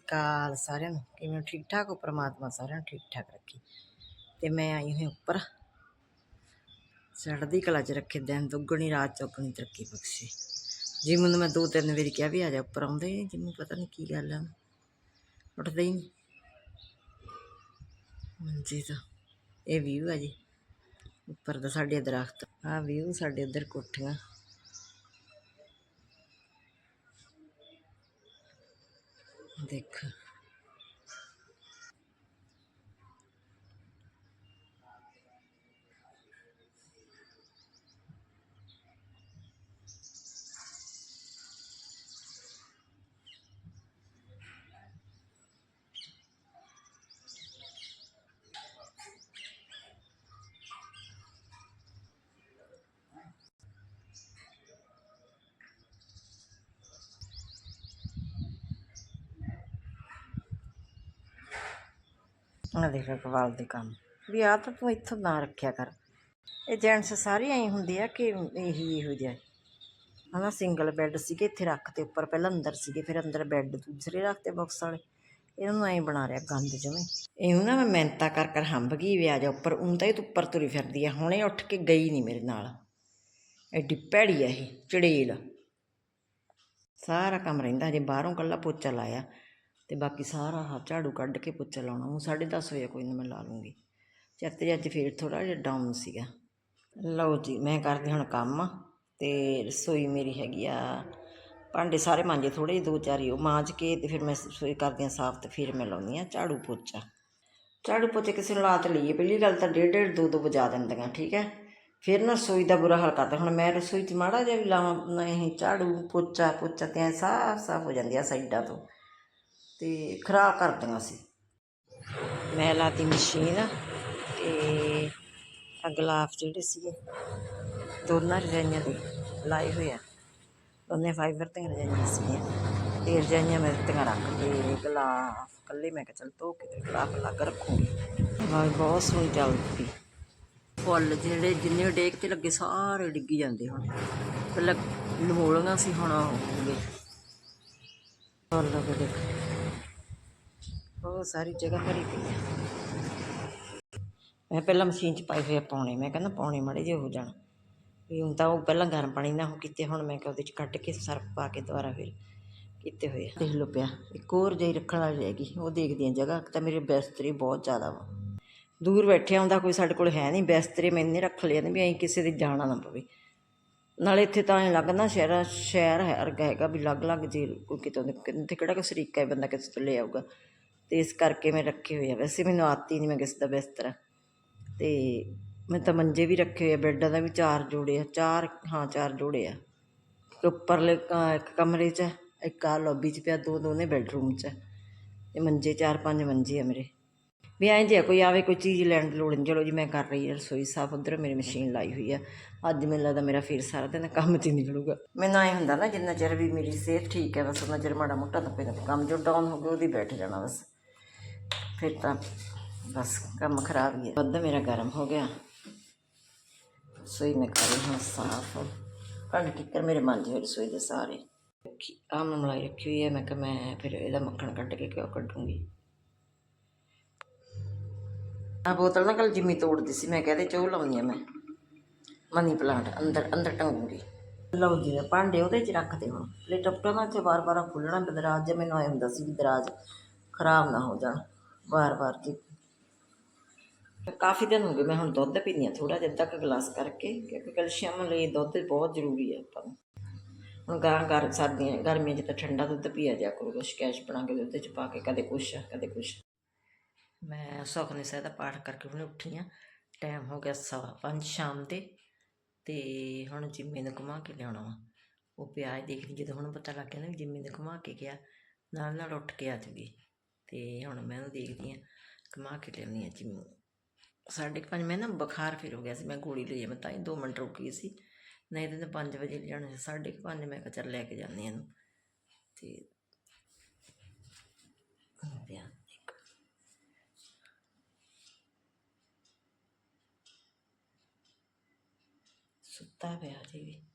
ਸ਼੍ਰੀ ਅਕਾਲ ਸਾਰਿਆਂ ਨੂੰ। ਕਿਵੇਂ ਠੀਕ ਠਾਕ ਹੋ? ਪ੍ਰਮਾਤਮਾ ਸਾਰਿਆਂ ਨੂੰ ਠੀਕ ਠਾਕ ਰੱਖੀ। ਤੇ ਮੈਂ ਆਈ ਹੋਈ ਉੱਪਰ। ਚੜ੍ਹਦੀ ਕਲਾ ਚ ਰੱਖੇ ਦਿਨ ਦੁੱਗਣੀ ਰਾਤ ਚੌਗਣੀ ਤਰੱਕੀ ਬਖਸ਼ੇ। ਜਿਮ ਨੂੰ ਮੈਂ ਦੋ ਤਿੰਨ ਵਾਰੀ ਕਿਹਾ ਵੀ ਆ ਜਾ ਉੱਪਰ ਆਉਂਦੇ। ਨੀ, ਜਿਮ ਪਤਾ ਨਹੀਂ ਕੀ ਗੱਲ ਆ। ਉੱਠਦੇ ਹੀ ਨਹੀਂ ਹਾਂਜੀ ਤਾਂ ਇਹ ਵੀਊ ਆ ਜੀ। ਉੱਪਰ ਦਾ ਸਾਡੇ ਦਰਖਤ ਆ। ਵੀਊ ਸਾਡੇ ਉਧਰ ਕੋਠੀਆਂ। ਦੇਖ। ਆ ਦੇਖ ਕਵਾਲ ਦੇ ਕੰਮ। ਵੀ ਆ ਤਾਂ ਤੂੰ ਇੱਥੋਂ ਨਾ ਰੱਖਿਆ ਕਰ। ਇਹ ਜੈਂਟਸ ਸਾਰੇ ਐਂ ਹੁੰਦੇ ਆ ਕਿ ਇਹੀ ਇਹੋ ਜਿਹਾ। ਹਨਾ ਸਿੰਗਲ ਬੈੱਡ ਸੀਗੇ, ਇੱਥੇ ਰੱਖਤੇ ਉੱਪਰ, ਪਹਿਲਾਂ ਅੰਦਰ ਸੀਗੇ, ਫਿਰ ਅੰਦਰ ਬੈੱਡ ਦੂਸਰੇ ਰੱਖਤੇ ਬਾਕਸ ਵਾਲੇ। ਇਹਨਾਂ ਨੂੰ ਐਂ ਬਣਾ ਰਿਆ ਗੰਦ ਜਮੇ। ਇਹਨੂੰ ਨਾ ਮੈਂ ਮਿਹਨਤਾਂ ਕਰ ਕਰ ਹੰਬ ਗਈ ਵੀ ਆ ਜਾ ਉੱਪਰ ਉਂ ਤਾਂ ਇਹ ਤਾਂ ਉੱਪਰ ਤੁਰੀ ਫਿਰਦੀ ਆ। ਹੁਣੇ ਉੱਠ ਕੇ ਗਈ ਨਹੀਂ ਮੇਰੇ ਨਾਲ। ਐਡੀ ਭੈੜੀ ਆ ਇਹ, ਚੜੇਲ। ਸਾਰਾ ਕੰਮ ਰਹਿੰਦਾ, ਹਜੇ ਬਾਹਰੋਂ ਕੱਲਾ ਪੋਚਾ ਲਾਇਆ। ਤੇ ਬਾਕੀ ਸਾਰਾ ਆਹ ਝਾੜੂ ਕੱਢ ਕੇ ਪੋਚਾ ਲਾਉਣਾ। ਉਹ 10:30 ਵਜੇ ਕੋਈ ਨਾ, ਮੈਂ ਲਾ ਲੂੰਗੀ। ਚੱਤੇ ਅੱਜ ਫੇਰ ਥੋੜਾ ਜਿਹਾ ਡਾਊਨ ਸੀਗਾ। ਲਓ ਜੀ, ਮੈਂ ਕਰਦੀ ਹੁਣ ਕੰਮ ਤੇ ਰਸੋਈ ਮੇਰੀ ਹੈਗੀ ਆ, ਭਾਂਡੇ ਸਾਰੇ ਮਾਂਜੇ ਥੋੜੇ ਜਿਹੇ ਦੋ ਚਾਰ ਹੀ ਉਹ ਮਾਂਜ ਕੇ ਤੇ ਫਿਰ ਮੈਂ ਰਸੋਈ ਕਰਦੀ ਆ ਸਾਫ਼ ਤੇ ਫਿਰ ਮੈਂ ਲਾਉਂਦੀ ਆ ਝਾੜੂ ਪੋਚਾ। ਝਾੜੂ ਪੋਚੇ ਕਿਸੇ ਨੂੰ ਲਾਤ ਲਈਏ। ਪਹਿਲੀ ਗੱਲ ਤਾਂ ਡੇਢ ਡੇਢ, ਦੋ ਦੋ ਵਜਾ ਦਿੰਦੀਆਂ, ਠੀਕ ਹੈ? ਫਿਰ ਨਾ ਰਸੋਈ ਦਾ ਬੁਰਾ ਹਾਲ ਕਰਦਾ। ਹੁਣ ਮੈਂ ਰਸੋਈ 'ਚ ਮਾੜਾ ਜਿਹਾ ਵੀ ਲਾਵਾਂ, ਨਹੀਂ, ਝਾੜੂ, ਪੋਚਾ ਪੋਚਾ ਤੇ ਸਾਫ਼ ਸਾਫ਼ ਹੋ ਜਾਂਦੀ ਆ ਸਾਈਡਾਂ ਤੋਂ। ਤੇ ਖਰਾਬ ਕਰਦੀਆਂ ਸੀ। ਮੈਂ ਲਾਤੀ ਮਸ਼ੀਨ ਤੇ ਆ ਜਿਹੜੇ ਸੀਗੇ, ਦੋਨਾਂ ਰਜਾਈਆਂ ਦੇ ਲਾਏ ਹੋਏ ਆ। ਦੋਨੇ ਫਾਈਬਰ ਦੀਆਂ ਰਜਾਈਆਂ ਸੀਗੀਆਂ ਤੇ ਰਜਾਈਆਂ ਮੈਂ ਦਿੱਤੀਆਂ ਰੱਖ ਕੇ ਗਲਾਫ ਕੱਲੇ ਮੈਂ ਕਿਹਾ ਚਲ ਧੋ ਕੇ ਤੇ ਗਲਾਫ ਲੱਗ ਰੱਖੂੰਗੀ। ਵਾਹ, ਬਹੁਤ ਸੋਹਣੀ ਚੱਲਦੀ ਫੁੱਲ ਜਿਹੜੇ ਜਿੰਨੇ ਡੇਕ ਤੇ ਲੱਗੇ ਸਾਰੇ ਡਿੱਗੀ ਜਾਂਦੇ ਹੁਣ। ਪਹਿਲਾਂ ਲਮੋਲੀਆਂ ਸੀ ਹੁਣ ਹੋ ਗਏ ਫੁੱਲ ਲੱਗੇ ਦੇਖ। ਬਹੁਤ ਸਾਰੀ ਜਗ੍ਹਾ ਭਰੀ ਪਈ ਆ। ਮੈਂ ਪਹਿਲਾਂ ਮਸ਼ੀਨ 'ਚ ਪਾਏ ਹੋਏ ਆ ਪਾਉਣੇ ਮੈਂ ਕਹਿੰਦਾ ਪਾਉਣੇ ਮਾੜੇ ਜਿਹੇ ਹੋ ਜਾਣ। ਵੀ ਹੁਣ ਤਾਂ ਉਹ ਪਹਿਲਾਂ ਗਰਮ ਪਾਣੀ ਨਾਲ ਉਹ ਕੀਤੇ, ਹੁਣ ਮੈਂ ਕਿਹਾ ਉਹਦੇ 'ਚ ਕੱਢ ਕੇ ਸਰਫ ਪਾ ਕੇ ਦੁਬਾਰਾ ਫਿਰ ਕੀਤੇ ਹੋਏ ਆ। ਦੇਖ ਲਓ ਪਿਆ, ਇੱਕ ਹੋਰ ਜਾਈ ਰੱਖਣ ਵਾਲੀ ਹੈਗੀ ਉਹ ਦੇਖਦੀ ਹਾਂ ਜਗ੍ਹਾ ਤਾਂ ਮੇਰੇ ਬਿਸਤਰੇ ਬਹੁਤ ਜ਼ਿਆਦਾ ਵਾ। ਦੂਰ ਬੈਠਿਆ ਹੁੰਦਾ, ਕੋਈ ਸਾਡੇ ਕੋਲ ਹੈ ਨਹੀਂ, ਬਿਸਤਰੇ ਮੈਂ ਇੰਨੇ ਰੱਖ ਲਿਆ ਨੇ ਵੀ ਐਂ ਕਿਸੇ ਦੇ ਜਾਣਾ ਨਾ ਪਵੇ। ਨਾਲੇ ਇੱਥੇ ਤਾਂ ਐਂ ਲੱਗਦਾ ਸ਼ਹਿਰ ਸ਼ਹਿਰ ਹੈ ਵਰਗਾ ਹੈਗਾ, ਵੀ ਅਲੱਗ ਅਲੱਗ ਜੇ ਕੋਈ ਕਿਤੋਂ ਦੇ ਕਿਤੇ ਕਿਹੜਾ ਕੋਈ ਸਰੀਕਾ ਹੈ ਬੰਦਾ ਕਿਸੇ ਤੋਂ ਲੈ ਆਊਗਾ। ਤੇ ਇਸ ਕਰਕੇ ਮੈਂ ਰੱਖੇ ਹੋਏ ਆ। ਵੈਸੇ ਮੈਨੂੰ ਆਤੀ ਨਹੀਂ ਮੈਂ ਕਿਸੇ ਦਾ ਬਿਸਤਰਾ। ਤੇ ਮੈਂ ਤਾਂ ਮੰਜੇ ਵੀ ਰੱਖੇ ਹੋਏ ਆ, ਬੈੱਡਾਂ ਦਾ ਵੀ ਚਾਰ ਜੋੜੇ ਆ, ਚਾਰ, ਹਾਂ, ਚਾਰ ਜੋੜੇ ਆ। ਉੱਪਰਲੇ ਇੱਕ ਕਮਰੇ 'ਚ ਇੱਕ ਆ ਲੌਬੀ 'ਚ ਪਿਆ, ਦੋ ਦੋਨੇ ਬੈੱਡਰੂਮ 'ਚ ਹੈ। ਤੇ ਮੰਜੇ ਚਾਰ, ਪੰਜ ਮੰਜੇ ਆ ਮੇਰੇ। ਵੀ ਐਂ ਜੇ ਕੋਈ ਆਵੇ, ਕੋਈ ਚੀਜ਼ ਲੈਣ ਦੀ ਲੋੜ ਨਹੀਂ ਚਲੋ ਜੀ, ਮੈਂ ਕਰ ਰਹੀ ਹਾਂ ਰਸੋਈ ਸਾਫ਼, ਉਧਰ ਮੇਰੀ ਮਸ਼ੀਨ ਲਾਈ ਹੋਈ ਆ। ਅੱਜ ਮੈਨੂੰ ਲੱਗਦਾ ਮੇਰਾ ਫਿਰ ਸਾਰਾ ਦਿਨ ਕੰਮ 'ਚ ਨਿਕਲੂਗਾ। ਮੈਨੂੰ ਐਂ ਹੁੰਦਾ ਨਾ, ਜਿੰਨਾ ਚਿਰ ਵੀ ਮੇਰੀ ਸਿਹਤ ਠੀਕ ਹੈ, ਬਸ ਉਹਨਾਂ ਚਿਰ ਮਾੜਾ ਮੋਟਾ ਤਾਂ ਪੈਂਦਾ ਕੰਮ, ਜੋ ਡਾਊਨ ਹੋ ਗਿਆ ਉਹਦੀ ਬੈਠ ਜਾਣਾ ਬਸ। ਫਿਰ ਤਾਂ ਬਸ ਕੰਮ ਖਰਾਬ ਹੀ ਹੈ। ਦੁੱਧ ਮੇਰਾ ਗਰਮ ਹੋ ਗਿਆ। ਰਸੋਈ ਮੈਂ ਕਰ ਹਾਂ ਸਾਫ਼। ਭਾਂਡੇ ਕਿੱਕਰ ਮੇਰੇ ਮਾਂਜੇ ਹੋਏ ਰਸੋਈ ਦੇ ਸਾਰੇ। ਰੱਖੀ ਆਹ ਮਲਾਈ ਰੱਖੀ ਹੋਈ ਹੈ। ਮੈਂ ਕਿਹਾ ਮੈਂ ਫਿਰ ਇਹਦਾ ਮੱਖਣ ਕੱਢ ਕੇ ਕਿਉਂ ਕੱਢੂੰਗੀ? ਆ ਬੋਤਲ ਨਾ ਕੱਲ ਜਿੰਮੀ ਤੋੜਦੀ ਸੀ। ਮੈਂ ਕਹਦੇ ਚੋ ਲਾਉਣੀ ਆ ਮੈਂ। ਮਨੀ ਪਲਾਂਟ ਅੰਦਰ ਅੰਦਰ ਟੰਗੂਗੀ। ਲਓ ਜੀ, ਭਾਂਡੇ ਉਹਦੇ 'ਚ ਰੱਖਦੇ ਹੁਣ ਪਲੇਟ ਟਪਟਾਂ ਚ ਵਾਰ-ਵਾਰ ਖੁੱਲਣਾ ਵੀ ਦਰਾਜ ਜੇ ਮੈਨੂੰ ਆਏ ਹੁੰਦਾ ਸੀ ਵੀ ਦਰਾਜ ਖਰਾਬ ਨਾ ਹੋ ਜਾਣ। ਵਾਰ-ਵਾਰ ਜੀ। ਕਾਫੀ ਦਿਨ ਹੋ ਗਏ ਮੈਂ ਹੁਣ ਦੁੱਧ ਪੀਂਦੀ ਹਾਂ ਥੋੜਾ ਜਿਹਾ ਤੱਕ ਗਲਾਸ ਕਰਕੇ, ਕਿਉਂਕਿ ਕੈਲਸ਼ੀਅਮ ਲਈ ਦੁੱਧ ਬਹੁਤ ਜ਼ਰੂਰੀ ਹੈ ਆਪਾਂ ਨੂੰ। ਹੁਣ ਗਾਂ ਗਰ ਸਰਦੀਆਂ, ਗਰਮੀਆਂ 'ਚ ਤਾਂ ਠੰਡਾ ਦੁੱਧ ਪੀਆ ਜਾ ਕਰੂਗਾ ਸ਼ਕੈਸ਼ ਬਣਾ ਕੇ ਦੁੱਧ 'ਚ ਪਾ ਕੇ, ਕਦੇ ਕੁਛ ਕਦੇ ਕੁਛ। ਮੈਂ ਸੁਖਨੇ ਸਾਹਿਬ ਦਾ ਪਾਠ ਕਰਕੇ ਹੁਣੇ ਉੱਠੀ ਹਾਂ। ਟਾਈਮ ਹੋ ਗਿਆ ਸਵਾ ਪੰਜ ਸ਼ਾਮ ਦੇ, ਤੇ ਹੁਣ ਜਿੰਮੇ ਨੂੰ ਘੁਮਾ ਕੇ ਲਿਆਉਣਾ ਵਾ। ਉਹ ਪਿਆਜ ਦੇਖਦੀ ਜਦੋਂ ਹੁਣ ਪਤਾ ਲੱਗ ਗਿਆ ਨਾ ਵੀ ਜਿੰਮੇ ਨੂੰ ਘੁਮਾ ਕੇ ਗਿਆ ਨਾਲ ਨਾਲ ਉੱਠ ਕੇ ਆ ਜੂਗੀ। ਤੇ ਹੁਣ ਮੈਂ ਉਹਨੂੰ ਦੇਖਦੀ ਹਾਂ ਘੁਮਾ ਕੇ ਲਿਆਉਣੀ ਆ ਜਿੰਮੂ ਸਾਢੇ ਕੁ ਪੰਜ ਮੈਂ ਨਾ ਬੁਖਾਰ ਫਿਰ ਹੋ ਗਿਆ ਸੀ ਮੈਂ ਗੋਲੀ ਲਈ ਆ, ਮੈਂ ਤਾਂ ਹੀ 2 ਮਿੰਟ ਰੁਕ ਸੀ। ਨਹੀਂ ਤਾਂ 5 ਵਜੇ ਲਿਆਉਣਾ ਸੀ ਸਾਢੇ ਕੁ ਪੰਜ ਮੈਂ ਕਿਹਾ ਚੱਲ ਲੈ ਕੇ ਜਾਂਦੀ ਹਾਂ ਇਹਨੂੰ। ਤੇ ਪਿਆ ਸੁੱਤਾ ਪਿਆ ਜੀ ਵੀ।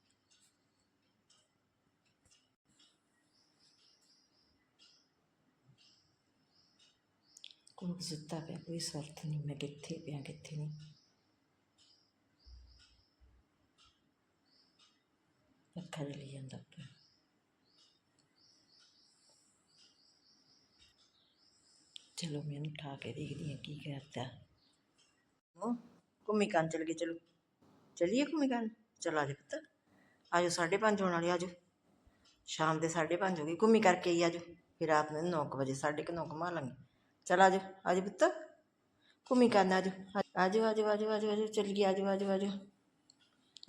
ਉਹ ਸੁੱਤਾ ਪਿਆ, ਕੋਈ ਸੁਰਤ ਨਹੀਂ, ਮੈਂ ਕਿੱਥੇ ਪਿਆ, ਕਿੱਥੇ ਨਹੀਂ। ਅੱਖਾਂ ਜਲੀ ਜਾਂਦਾ ਪਿਆ ਚਲੋ ਮੈਂ ਇਹਨੂੰ ਉਠਾ ਕੇ ਦੇਖਦੀ ਹਾਂ ਕੀ ਕਰਦਾ। ਉਹ ਘੁੰਮੀ ਕਾਂ ਚਲ ਗਏ ਚਲੋ। ਚਲਿਏ ਘੁੰਮੀ ਕਾਂ ਚਲ ਆ ਜਾ ਪੁੱਤ। ਆਜੋ 5:30 ਹੋਣ ਵਾਲੀ ਆਜੋ ਸ਼ਾਮ ਦੇ 5:30 ਹੋ ਗਈ ਘੁੰਮੀ ਕਰਕੇ ਹੀ ਆਜੋ ਫਿਰ ਰਾਤ ਨੂੰ 9 ਵਜੇ 9:30 ਘੁਮਾ ਲਾਂਗੇ। ਚਲ ਆਜੋ ਆਜੋ ਪੁੱਤ ਘੁੰਮੀ ਕਾਂ ਆਜੋ ਆਜੋ ਆਜੋ ਆਜੋ ਆਜੋ ਆਜੋ ਚਲ ਗਈ ਆਜੋ ਆਜੋ ਆਜੋ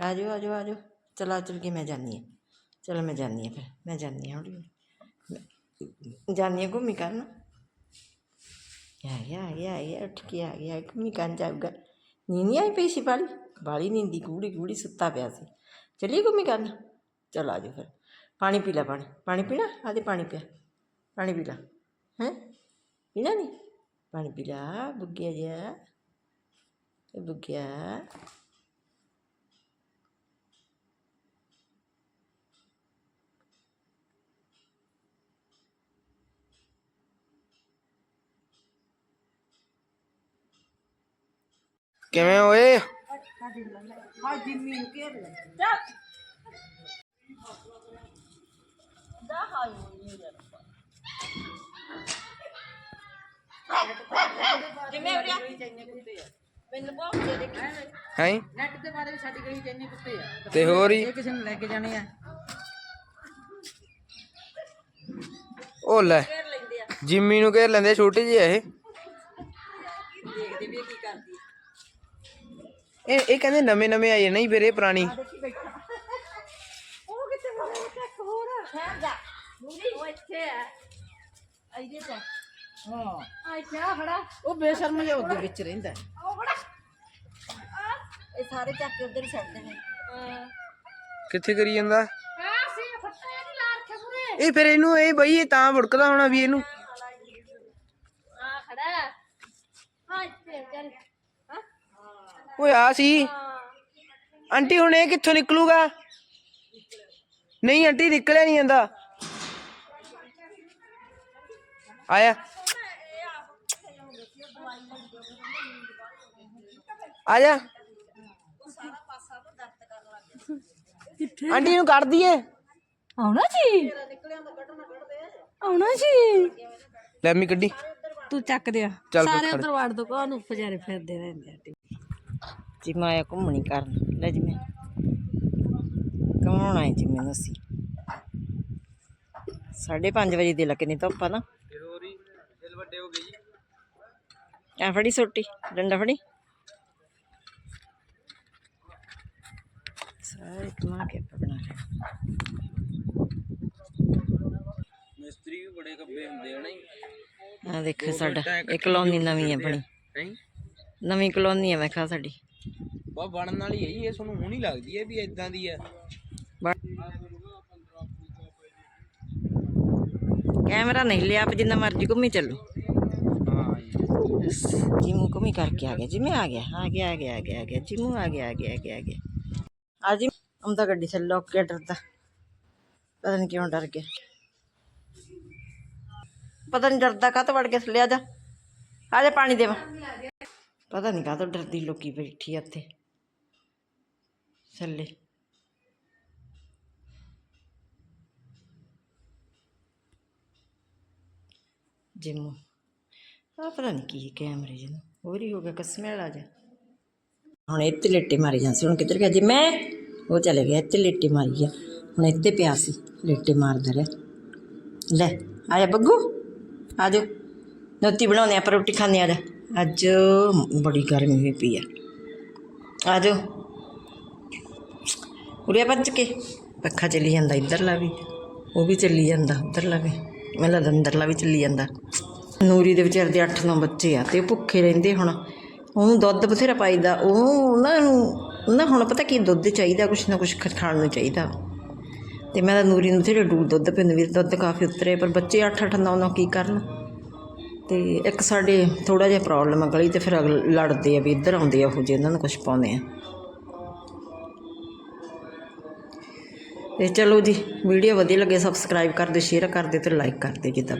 ਆਜੋ ਆਜੋ ਆਜੋ ਚਲਾ ਚਲ ਗਈ ਮੈਂ ਜਾਨੀ ਹਾਂ ਚਲ ਮੈਂ ਜਾਨੀ ਹਾਂ ਫਿਰ ਮੈਂ ਜਾਨੀ ਹਾਂ ਹੌਲੀ ਹੌਲੀ ਜਾਨੀ ਹਾਂ ਘੁੰਮੀ ਕਰਨ ਆ ਗਿਆ ਆ ਗਿਆ ਆ ਗਿਆ ਉੱਠ ਕੇ ਆ ਗਿਆ ਘੁੰਮੀ ਕਰਨ ਜਾਊਗਾ ਨੀਂਦ ਨਹੀਂ ਆਈ ਪਈ ਸੀ ਬਾਲੀ ਬਾਲੀ ਨੀਂਦੀ ਗੂੜੀ ਗੂੜੀ ਸੁੱਤਾ ਪਿਆ ਸੀ ਚਲੀਏ ਘੁੰਮੀ ਕਰਨ ਚਲ ਆ ਜਾ ਫਿਰ ਪਾਣੀ ਪੀ ਲੈ ਪਾਣੀ ਪਾਣੀ ਪੀਣਾ ਆਦੇ ਪਾਣੀ ਪਿਆ ਪਾਣੀ ਪੀ ਪਾਣੀ ਪੀ ਲੈ ਬੁੱਗਿਆ ਜਿਹਾ। ਇਹ ਬੁੱਗਿਆ। ਕਿਵੇਂ ਓਏ? ਹਾਂ ਜਿੰਮੀ ਨੂੰ ਘੇਰ ਲੈ ਚੱਲ ਦਾ ਹਾਈ ਹੋਈ ਯਾਰ ਜਿੰਮੇ ਉਰਿਆ ਮੈਨੂੰ ਬਹੁਤ ਦੇ ਦੇਖੀ। ਹੈ? ਨੈਟ ਦੇ ਬਾਰੇ ਵੀ ਸਾਡੀ ਗਲੀ ਚ ਇੰਨੇ ਕੁੱਤੇ ਆ। ਤੇ ਹੋਰ ਹੀ? ਇਹ ਕਿਸੇ ਨੂੰ ਲੈ ਕੇ ਜਾਣੇ ਆ। ਉਹ ਲੈ ਜਿੰਮੀ ਨੂੰ ਘੇਰ ਲੈਂਦੇ ਛੋਟੀ ਜਿਹੀ ਆ ਇਹ। ਦੇਖਦੇ ਵੀ ਇਹ ਕੀ ਕਰਦੀ ਆ। ਇਹ ਇਹ ਕਹਿੰਦੇ ਨਵੇਂ ਨਵੇਂ ਆਏ ਨਹੀਂ ਫਿਰ ਇਹ ਪੁਰਾਣੀ। ਉਹ ਕਿੱਥੇ ਬੋਲੇ ਇੱਕ ਹੋਰ ਠਹਿਰ ਜਾ। ਉਹ ਇੱਥੇ ਆ। ਆਈਦੇ ਤੇ ਹਾਂ। ਆ ਇੱਥੇ ਆ ਖੜਾ? ਉਹ ਬੇਸ਼ਰਮ ਜਿਹਾ ਉਹਦੇ ਵਿੱਚ ਰਹਿੰਦਾ ਹੈ। ਉਹ ਖੜਾ। ਇਹ ਸਾਰੇ ਚੱਕ ਕੇ ਉਧਰ ਹੀ ਛੱਡਦੇ ਨੇ ਕਿੱਥੇ ਕਰੀ ਜਾਂਦਾ? ਆ ਸੀ ਫੱਟੇ ਨਹੀਂ ਲਾ ਰੱਖੇ ਪੂਰੇ। ਇਹ ਫਿਰ ਇਹਨੂੰ ਇਹ ਬਈ ਇਹ ਤਾਂ ਭੁੜਕਦਾ ਹੋਣਾ ਵੀ ਇਹਨੂੰ। ਆ ਖੜਾ। ਹਾਂ ਇੱਥੇ ਚੱਲ। ਹਾਂ। ਓਏ ਆ ਸੀ। ਆਂਟੀ ਹੁਣ ਇਹ ਕਿੱਥੋਂ ਨਿਕਲੂਗਾ? ਨਹੀਂ ਆਂਟੀ ਨਿਕਲਿਆ ਨਹੀਂ ਜਾਂਦਾ। ਆਇਆ। ਆ ਜਾ। ਆਂਟੀ ਨੂੰ ਕੱਢ ਦਈਏ। ਆਉਣਾ ਜੀ? ਆਉਣਾ ਜੀ? ਲੈ ਮੀ ਕੱਢੀ। ਤੂੰ ਚੱਕ ਦਿਆ। ਚੱਲ ਸਾਰੇ ਫਿਰ ਉਧਰ ਵੜ ਦੋ ਕੋਹ ਨੂੰ ਫਜਾਰੇ ਫਿਰਦੇ ਰਹਿੰਦੇ ਆ ਜੀ ਮੈਂ ਆਇਆ ਘੁੰਮਣੀ ਕਰਨ। ਲੈ ਜੀ ਮੈਂ। ਕਮਾਉਣਾ ਹੈ ਜੀ ਮੈਨੂੰ ਅਸੀਂ। 5:30 ਵਜੇ ਦੇ ਲੱਗੇ ਨਹੀਂ ਧੁੱਪ ਆ ਨਾ ਵੱਡੇ ਹੋ ਗਈ ਆ ਫੜੀ ਸੋਟੀ ਡੰਡਾ ਫੜੀ। ਸਾਰੇ ਕਮਾ ਕੇ ਬਣਾ ਰਹੇ ਮਿਸਤਰੀ ਵੀ ਬੜੇ ਕੱਬੇ ਹੁੰਦੇ ਆ ਨਹੀਂ? ਆ ਦੇਖੋ ਸਾਡਾ ਇਹ ਕਲੋਨੀ ਨਵੀਂ ਹੈ ਬਣੀ। ਨਵੀਂ ਕਲੋਨੀ ਹੈ ਮੈਂ ਕਿਹਾ ਸਾਡੀ। ਬਾ ਬਣਨ ਵਾਲੀ ਹੈ ਇਹ ਤੁਹਾਨੂੰ ਹੁਣ ਹੀ ਲੱਗਦੀ ਹੈ ਵੀ ਇਦਾਂ ਦੀ ਹੈ। ਕੈਮਰਾ ਨਹੀਂ ਲਿਆ ਆਪ ਜਿੰਨਾ ਮਰਜ਼ੀ ਘੁੰਮੀ ਚੱਲੋ। ਹਾਂ ਜੀ। ਜਿਮੂ ਘੁੰਮੀ ਕਰਕੇ ਆ ਗਿਆ ਜਿਮੇ ਆ ਗਿਆ ਆ ਗਿਆ ਆ ਗਿਆ ਆ ਗਿਆ ਆ ਗਿਆ ਜਿਮੂ ਆ ਗਿਆ ਆ ਗਿਆ ਆ ਗਿਆ। ਆ ਜੀ ਆਉਂਦਾ ਗੱਡੀ ਥੱਲੇ ਲੋਕ ਕੇ ਡਰਦਾ। ਪਤਾ ਨਹੀਂ ਕਿਉਂ ਡਰ ਗਿਆ। ਪਤਾ ਨਹੀਂ ਡਰਦਾ ਕਾਹ ਤੋਂ ਵੜ ਕੇ ਥੱਲੇ, ਆ ਜਾ। ਆ ਜਾ ਪਾਣੀ ਦੇਵਾ। ਪਤਾ ਨਹੀਂ ਕਾਹ ਤੋਂ ਡਰਦੀ ਲੋਕੀ ਬੈਠੀ ਆ ਇੱਥੇ ਥੱਲੇ। ਜਿਮੂ। ਆ ਪਤਾ ਨਹੀਂ ਕੀ ਕੈਮਰੇ ਜਿਹਨੂੰ। ਹੋਰ ਹੀ ਹੋ ਗਿਆ, ਕਸਮੇ ਵਾਲਾ ਜਾ ਹੁਣ ਇੱਥੇ ਲੇਟੇ ਮਾਰੀ ਜਾਂ ਸੀ। ਹੁਣ ਕਿੱਧਰ ਗਿਆ? ਜੀ ਮੈਂ, ਉਹ ਚਲੇ ਗਿਆ, ਇੱਥੇ ਲੇਟੇ ਮਾਰੀ ਆ ਹੁਣ ਇੱਥੇ ਪਿਆ ਸੀ, ਲੇਟੇ ਮਾਰਦਾ ਰਿਹਾ। ਲੈ, ਆ ਜਾ ਬੱਗੂ, ਆ ਜਾ ਨੋਤੀ ਬਣਾਉਂਦੇ ਆਪਾਂ ਰੋਟੀ ਖਾਂਦੇ ਆ ਜਾ। ਅੱਜ ਬੜੀ ਗਰਮੀ ਹੋਈ ਪਈ ਆ। ਆ ਜਾ ਉਰੇ ਭੱਜ ਕੇ। ਪੱਖਾ ਚੱਲੀ ਜਾਂਦਾ ਇੱਧਰਲਾ ਵੀ। ਉਹ ਵੀ ਚੱਲੀ ਜਾਂਦਾ ਉੱਧਰਲਾ ਵੀ। ਮੈਨੂੰ ਲੱਗਦਾ ਅੰਦਰਲਾ ਵੀ ਚੱਲੀ ਜਾਂਦਾ। ਨੂਰੀ ਦੇ ਵਿਚਾਰ ਦੇ 8-9 ਬੱਚੇ ਆ, ਤੇ ਉਹ ਭੁੱਖੇ ਰਹਿੰਦੇ ਹੁਣ। ਉਹਨੂੰ ਦੁੱਧ ਬਥੇਰਾ ਪਾਈਦਾ ਉਹ ਉਹਨਾਂ ਨੂੰ, ਉਹਨਾਂ ਹੁਣ ਪਤਾ ਕੀ ਦੁੱਧ ਚਾਹੀਦਾ, ਕੁਛ ਨਾ ਕੁਛ ਖਾਣ ਨੂੰ ਚਾਹੀਦਾ। ਤੇ ਮੈਂ ਤਾਂ ਨੂਰੀ ਨੂੰ ਬਥੇਰੇ ਡੂ ਦੁੱਧ ਪਿੰਦ ਵੀ ਦੁੱਧ ਕਾਫੀ ਉਤਰੇ, ਪਰ ਬੱਚੇ 8-8 9-9 ਕੀ ਕਰਨ? ਤੇ ਇੱਕ ਸਾਡੇ ਥੋੜਾ ਜਿਹਾ ਪ੍ਰੋਬਲਮ ਆ ਗਲੀ ਤੇ ਫਿਰ ਅਗਲ- ਲੜਦੇ ਆ ਵੀ ਇੱਧਰ ਆਉਂਦੇ ਆ ਉਹ ਜੇ ਉਹਨਾਂ ਨੂੰ ਕੁਛ ਪਾਉਂਦੇ ਆ। ਤੇ ਚਲੋ ਜੀ ਵੀਡੀਓ ਵਧੀਆ ਲੱਗੇ ਸਬਸਕ੍ਰਾਈਬ ਕਰ ਦਿਓ ਸ਼ੇਅਰ ਕਰ ਦਿਓ ਤੇ ਲਾਈਕ ਕਰ ਦਿਓ ਜੀ, ਦੱਬ